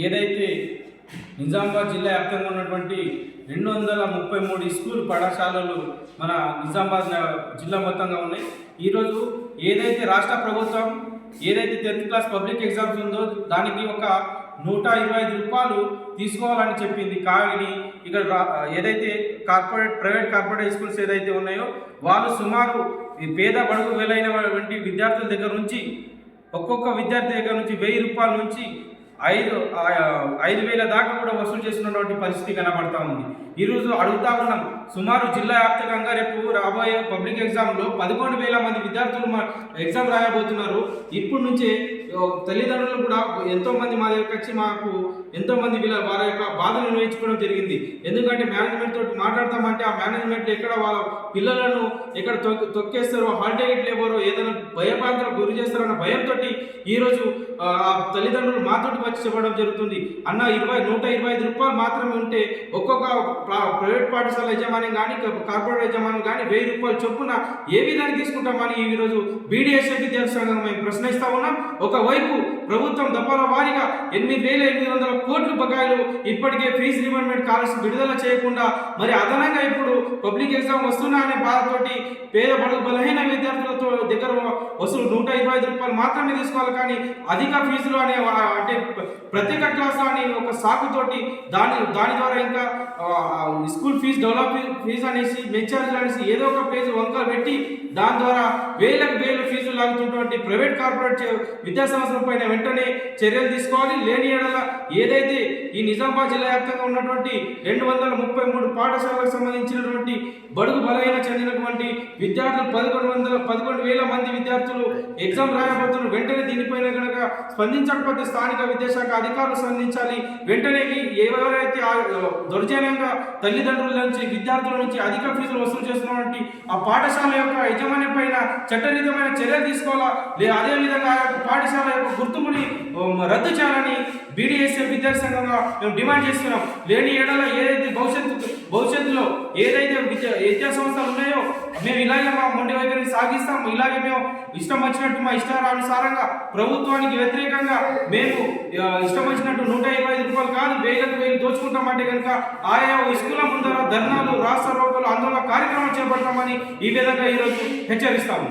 ఏదైతే నిజామాబాద్ జిల్లా వ్యాప్తంగా ఉన్నటువంటి రెండు వందల ముప్పై మూడు స్కూల్ పాఠశాలలు మన నిజామాబాద్ జిల్లా మొత్తంగా ఉన్నాయి. ఈరోజు ఏదైతే రాష్ట్ర ప్రభుత్వం ఏదైతే టెన్త్ క్లాస్ పబ్లిక్ ఎగ్జామ్స్ ఉందో దానికి ఒక నూట ఇరవై ఐదు రూపాయలు తీసుకోవాలని చెప్పింది కానీ ఇక్కడ రా- ఏదైతే కార్పొరేట్ ప్రైవేట్ కార్పొరేట్ స్కూల్స్ ఏదైతే ఉన్నాయో వాళ్ళు సుమారు పేద బడుగు వెలైనటువంటి విద్యార్థుల దగ్గర నుంచి ఒక్కొక్క విద్యార్థి దగ్గర నుంచి వెయ్యి రూపాయల నుంచి ఐదు ఐదు వేల దాకా కూడా వసూలు చేస్తున్నటువంటి పరిస్థితి కనబడతా ఉంది. ఈరోజు అడుగుతా ఉన్నాం సుమారు జిల్లా వ్యాప్తంగా రేపు రాబోయే పబ్లిక్ ఎగ్జామ్లో పదకొండు వేల మంది విద్యార్థులు మా ఎగ్జామ్ రాయబోతున్నారు. ఇప్పటి నుంచే తల్లిదండ్రులు కూడా ఎంతో మంది మా దగ్గరకు వచ్చి మాకు ఎంతో మంది వీళ్ళ వారి యొక్క బాధను నిర్వహించుకోవడం జరిగింది. ఎందుకంటే మేనేజ్మెంట్ తోటి మాట్లాడతామంటే ఆ మేనేజ్మెంట్ ఎక్కడ వాళ్ళ పిల్లలను ఎక్కడ తొక్కేస్తారో హాల్ టికెట్ లేవరో ఏదైనా భయపాత్రలకు గురి చేస్తారన్న భయంతో ఈరోజు ఆ తల్లిదండ్రులు మాతోటి వచ్చి చెప్పడం జరుగుతుంది. అన్న ఇరవై నూట ఇరవై ఐదు రూపాయలు మాత్రమే ఉంటే ఒక్కొక్క ప్రైవేట్ పాఠశాల యజమాని కానీ కార్పొరేట్ యజమాని కానీ వెయ్యి రూపాయలు చొప్పున ఏ విధంగా తీసుకుంటామని ఈరోజు బీడీఎస్ఏ విద్యాసంఘం మేము ప్రశ్నిస్తా ఉన్నాం. ఒకవైపు ప్రభుత్వం దఫాల వారీగా ఎనిమిది వేల ఎనిమిది వందల కోట్లు బకాయిలు ఇప్పటికే ఫీజు రిమెంట్ కాల్సి విడుదల చేయకుండా మరి అదనంగా ఇప్పుడు పబ్లిక్ ఎగ్జామ్ వస్తున్నా అనే బాధతోటి పేద బడుగు బలహీన దగ్గర వసూలు నూట ఇరవై ఐదు రూపాయలు మాత్రమే తీసుకోవాలి కానీ అధిక ఫీజులు అనే అంటే ప్రత్యేక క్లాస్ అని ఒక సాకుతోటి దాని దాని ద్వారా ఇంకా స్కూల్ ఫీజు డెవలప్ ఫీజు అనేసి మెచ్చార్జీలు అనేసి ఏదో ఒక పేజ్ వంకలు పెట్టి దాని ద్వారా వేలకు వేలు ఫీజులు లాగుతున్నటువంటి ప్రైవేట్ కార్పొరేట్ చే- విద్యా సంస్థల పైన వెంటనే చర్యలు తీసుకోవాలి. లేని ఎడల ఏదైతే ఈ నిజామాబాద్ జిల్లా వ్యాప్తంగా ఉన్నటువంటి రెండు వందల ముప్పై మూడు పాఠశాలకు సంబంధించినటువంటి బడుగు బలహీన చెందినటువంటి విద్యార్థులు పదకొండు వందల పదకొండు వేల మంది విద్యార్థులు ఎగ్జామ్ రాయబోతున్నారు. వెంటనే దీనిపైన కనుక స్పందించకపోతే స్థానిక విద్యాశాఖ అధికారులు స్పందించాలి. వెంటనే ఎవరైతే దౌర్జన్యంగా తల్లిదండ్రుల నుంచి విద్యార్థుల నుంచి అధిక ఫీజులు వసూలు చేస్తున్నటువంటి ఆ పాఠశాల యొక్క యజమాని చట్టరీతమైన చర్యలు తీసుకోవాలా? లే అదే విధంగా ఆ యొక్క పాఠశాల యొక్క గుర్తింపుని రద్దు చేయాలని బీడీఎస్ఎఫ్ విద్యార్థి సంఘంగా మేము డిమాండ్ చేస్తున్నాం. లేని ఏడల ఏదైతే భవిష్యత్తు భవిష్యత్తులో ఏదైతే విద్యా విద్యా సంస్థలు ఉన్నాయో మేము ఇలాగే మా మొండి వైఖరిని సాగిస్తాం. ఇలాగే మేము ఇష్టం వచ్చినట్టు మా ఇష్టానుసారంగా ప్రభుత్వానికి వ్యతిరేకంగా మేము ఇష్టం వచ్చినట్టు నూట ఇరవై ఐదు వేలు కనుక ఆయా స్కూల ముందర ధర్నాలు రాష్ట్ర రోగులు ఆందోళన కార్యక్రమం చేపడతామని ఈ విధంగా ఈరోజు హెచ్చరిస్తాము